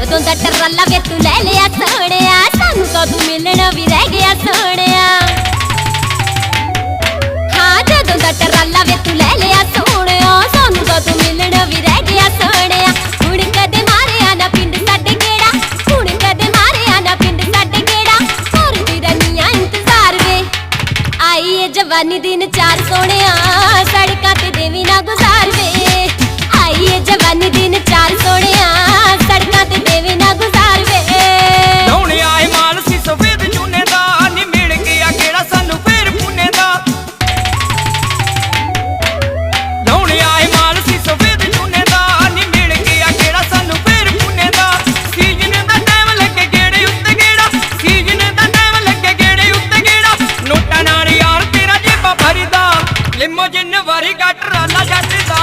ਜਦੋਂ ਦਾ ਟਰੱਲਾ ਵੇ ਤੂੰ ਲੈ ਲਿਆ ਸੋਹਣਿਆ, ਸਾਨੂੰ ਕਦੋਂ ਤੂੰ ਮਿਲਣ ਵੀ ਰਹਿ ਗਿਆ ਸੋਹਣਿਆ। ਹਾਂ, ਜਦੋਂ ਦਾ ਟਰੱਲਾ ਵੇ ਤੂੰ ਲੈ ਲਿਆ ਸੋਹਣਿਆ, ਸਾਨੂੰ ਕਦੋਂ ਤੂੰ ਮਿਲਣ ਵੀ ਰਹਿ ਗਿਆ ਸੋਹਣਿਆ। ਹੁਣ ਕਦੇ ਮਾਰਿਆ ਨਾ ਪਿੰਡ ਸਾਡੇ ਕਿਹੜਾ, ਹੁਣ ਕਦੇ ਮਾਰਿਆ ਨਾ ਪਿੰਡ ਸਾਡੇ ਕਿਹੜਾ। ਵੀ ਰਨੀਆਂ ਇੰਤਜ਼ਾਰ ਵੇ। ਆਈ ਏ ਜਵਾਨੀ ਦੀ వరి గట్రన్న గట్టిదా?